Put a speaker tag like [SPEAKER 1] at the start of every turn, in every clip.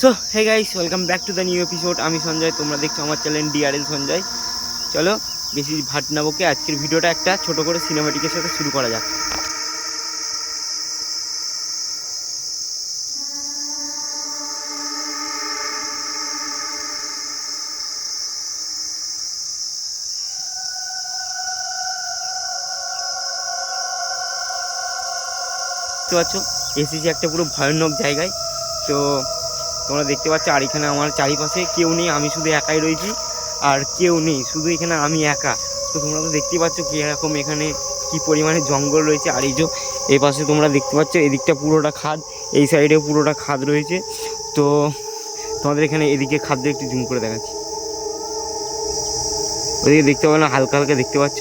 [SPEAKER 1] So hey guys welcome back to the new episode আমি সঞ্জয়, তোমরা দেখছ আমার চ্যানেল ডিআরএল সঞ্জয়। চলো, বেশি ভাট না বকে আজকের ভিডিওটা একটা ছোট করে সিনেমাটিকের সাথে শুরু করা যাক। দেখতে পাচ্ছ এসেছি একটা পুরো ভয়ানক জায়গায়। তো তোমরা দেখতে পাচ্ছ, আর এখানে আমার চারিপাশে কেউ নেই, আমি শুধু একাই রয়েছি, আর কেউ নেই, শুধু এখানে আমি একা। তো তোমরা তো দেখতেই পাচ্ছ কীরকম এখানে কি পরিমাণে জঙ্গল রয়েছে, আর এই যে এই পাশে তোমরা দেখতে পাচ্ছ, এদিকটা পুরোটা খাদ, এই সাইডেও পুরোটা খাদ রয়েছে। তো তোমাদের এখানে এদিকে খাদ্য একটু জুম করে দেখাচ্ছি। ওদিকে দেখতে পাবে না, হালকা হালকা দেখতে পাচ্ছ।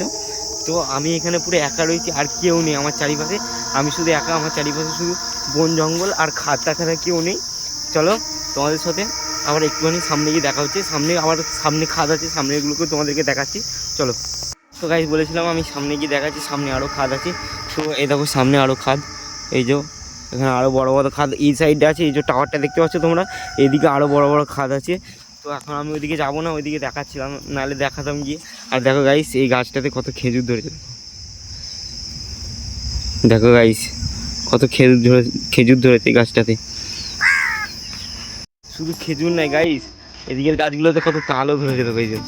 [SPEAKER 1] তো আমি এখানে পুরো একা রয়েছি, আর কেউ নেই আমার চারিপাশে। আমি শুধু একা, আমার চারিপাশে শুধু বন জঙ্গল আর খাদ, তাছাড়া কেউ নেই। চলো তোমাদের সাথে আবার একটুখানি সামনে গিয়ে দেখা হচ্ছে। সামনে আবার সামনে খাদ আছে সামনে এগুলোকে তোমাদেরকে দেখাচ্ছি। চলো। তো গাইজ বলেছিলাম আমি সামনে গিয়ে দেখাচ্ছি, সামনে আরও খাদ আছে তো এই দেখো সামনে আরও খাদ, এই যে এখানে আরও বড় বড় খাদ, এই সাইডে আছে, এই যে টাওয়ারটা দেখতে পাচ্ছ তোমরা? এইদিকে আরও বড় বড় খাদ আছে। তো এখন আমি ওইদিকে যাব না, ওইদিকে দেখাচ্ছিলাম, নাহলে দেখাতাম গিয়ে। আর দেখো গাইস এই গাছটাতে কত খেজুর ধরেছে। দেখো গাইস কত খেজুর ধরে, খেজুর ধরেছে এই গাছটাতে। শুধু খেজুর নাই গাইস এদিকের গাছগুলোতে কত তালও ধরে দেখো এই যে।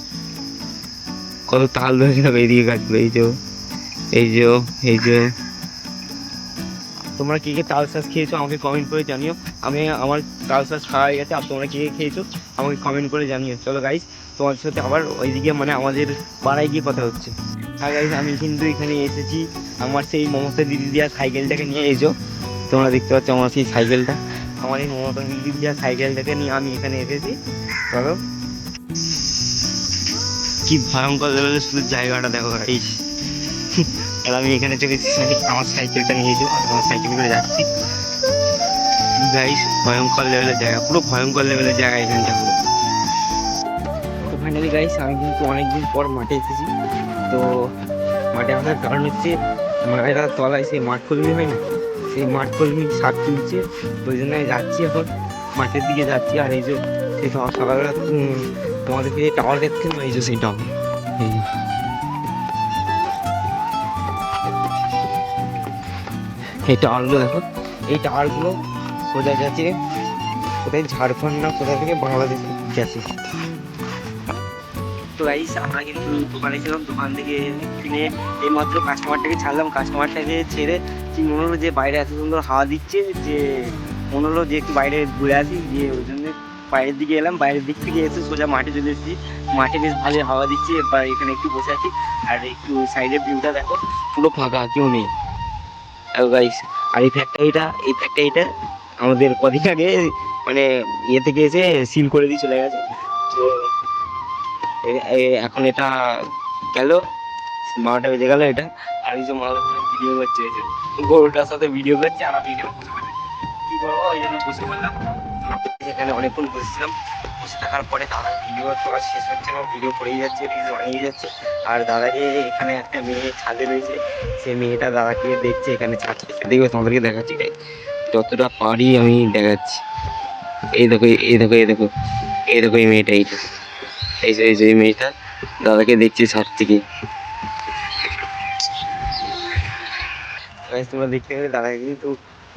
[SPEAKER 1] কত তাল ধরেছে দেখো এইদিকে গাছগুলো, এই যে। এই যে এই যে। তোমরা কে কে তাল শাঁস খেয়েছো, আমাকে কমেন্ট করে জানিও। আমি আমার তাল শাঁস খাওয়া হয়ে গেছে, আর তোমরা কে কে খেয়েছো, আমাকে কমেন্ট করে জানিও। চলো গাইস তোমার সাথে আবার ওইদিকে মানে আমাদের পাড়ায় গিয়ে কথা হচ্ছে। হ্যাঁ গাইস আমি কিন্তু এখানে এসেছি। আমার সেই মমতা দিদি দেওয়া সাইকেলটাকে নিয়ে এসো। তোমরা দেখতে পাচ্ছ আমার সেই সাইকেলটা। আমার এই মমতা দেওয়া সাইকেলটাকে নিয়ে আমি এখানে এসেছি। চলো। কি ভয়ঙ্কর লেভেলের শুধু জায়গাটা দেখো গাইস আর আমি এখানে চলে এসেছি আমার সাইকেলটা নিয়ে যাব আমার সাইকেল করে যাচ্ছি। গাইস ভয়ঙ্কর লেভেলের জায়গা, পুরো ভয়ঙ্কর লেভেলের জায়গা এখানটা পুরো তো ফাইনালি গাইস আমি কিন্তু অনেকদিন পর মাঠে এসেছি। তো মাঠে আসার কারণ হচ্ছে মায়েরা তলায় সেই মাঠ খুলবি হয় না? সেই মাঠ কলমি শাক তুলছে। ওই জন্য যাচ্ছি এখন। মাঠের দিকে যাচ্ছি। আর এই যে সেই সকাল- সকালবেলা তোমাদেরকে যে টাওয়ার দেখতে এই যে সেই টাওয়ার এই এই টাওয়ারগুলো দেখো। এই টাওয়ারগুলো সোজা গেছে কোথায় ঝাড়খণ্ড না কোথা থেকে বাংলাদেশ গেছে তো গাইস আমরা কিন্তু দোকানে ছিলাম, দোকান থেকে কিনে এই মাত্র কাস্টমারটাকে ছাড়লাম। কাস্টমারটাকে ছেড়ে মনে হলো যে বাইরে এত সুন্দর হাওয়া দিচ্ছে যে মনে হলো যে একটু বাইরে ঘুরে আসি, গিয়ে ওই জন্য বাইরের দিকে এলাম। বাইরের দিক থেকে এসে সোজা মাঠে চলে এসেছি। মাঠে বেশ ভালো হাওয়া দিচ্ছে, এবার এখানে একটু বসে আছি। আর একটু সাইডের ভিউটা দেখো, পুরো ফাঁকা, কেউ নেই। গাইস আর এই ফ্যাক্টরিটা এই ফ্যাক্টরিটা আমাদের কদিন আগে মানে ইয়ে থেকে এসে সিল করে দিয়ে চলে গেছে। তো এখন এটা গেল বারোটা বেজে গেল এটা। আর এই যে মালা ভিডিও করছে গরুটার সাথে ভিডিও করছে, আর ভিডিও কি করব ওই জন্য বসে বললাম এখানে অনেকক্ষণ বসেছিলাম। বসে থাকার পরে দাদা ভিডিও করা শেষ হচ্ছে না ভিডিও করেই যাচ্ছে রিলস বানিয়ে যাচ্ছে। আর দাদাকে এখানে একটা মেয়ে ছাদে রয়েছে সেই মেয়েটা দাদাকে দেখছে, এখানে ছাদ দেখবে তোমাদেরকে দেখাচ্ছি তাই যতটা পারি আমি দেখাচ্ছি। এই দেখো এই দেখো এই দেখো এই দেখো, এই মেয়েটা এইটা। এই যে এই যে, এই মেয়েটা, দাদাকে দেখছে ছাদ থেকে। তোমরা দেখতে পেলে দাদাকে কিন্তু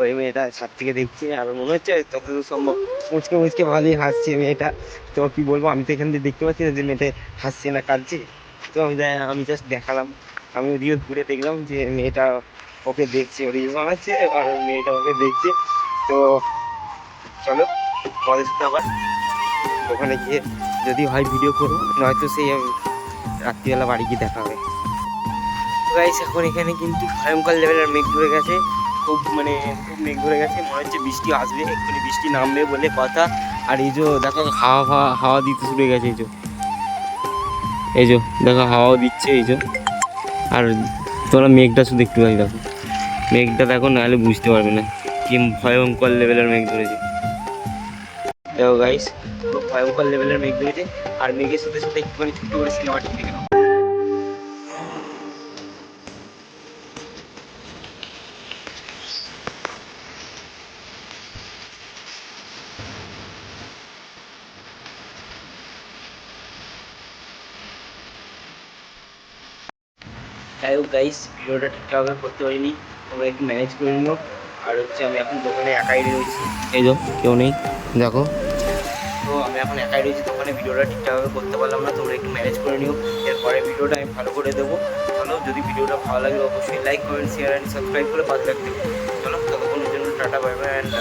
[SPEAKER 1] ওই মেয়েটা ছাদ থেকে দেখছে, আর মনে হচ্ছে যতদূর সম্ভব মুচকে মুচকে ভালোই হাসছে মেয়েটা। তো কি বলব, আমি তো এখান থেকে দেখতে পাচ্ছি না যে মেয়েটা হাসছে না কাঁদছে। তো আমি আমি জাস্ট দেখালাম। আমি ওদিকে ঘুরে দেখলাম যে মেয়েটা ওকে দেখছে ওর রিলস বানাচ্ছে আর মেয়েটা ওকে দেখছে। তো চলো সাথে আবার ওখানে গিয়ে যদি হয় ভিডিও করব, নয়তো সেই রাত্রিবেলা বাড়ি গিয়ে দেখা হবে। গাইস এখন এখানে কিন্তু ভয়ঙ্কর লেভেলের মেঘ ধরে গেছে। খুব মানে খুব মেঘ ধরে গেছে। মনে হচ্ছে বৃষ্টি আসবে এক্ষুনি বৃষ্টি নামবে বলে কথা। আর এই যে দেখো, হাওয়া হাওয়া হাওয়া দিতে শুরু গেছে এই যে। এই যে, দেখো হাওয়াও দিচ্ছে এই যে। আর তোমরা মেঘটা শুধু একটু দেখো মেঘটা দেখো, নাহলে বুঝতে পারবে না। কি ভয়ঙ্কর লেভেলের মেঘ ধরেছে। দেখো গাইস ভয়ঙ্কর লেভেলের মেঘ বেরিয়েছে। আর মেঘের সাথে সাথে একটুখানি ছুটি করে সিনেমাটিক দেখে নাও। যাই হোক গাইস ভিডিওটা ঠিকঠাক করতে পারিনি। তোমরা একটু ম্যানেজ করে নিও। আর হচ্ছে আমি এখন দোকানে একাই রয়েছি। এই তো, কেউ নেই। দেখো তো আমি এখন একাই রয়েছি, তো ওখানে ভিডিওটা ঠিকঠাকভাবে করতে পারলাম না, তোমরা একটু ম্যানেজ করে নিও। এরপরে ভিডিওটা আমি ভালো করে দেবো। চলো, যদি ভিডিওটা ভালো লাগে, অবশ্যই like comment share and subscribe করে পাশে রাখতে চলো, ততক্ষণের জন্য টাটা বাই বাই অ্যান্ড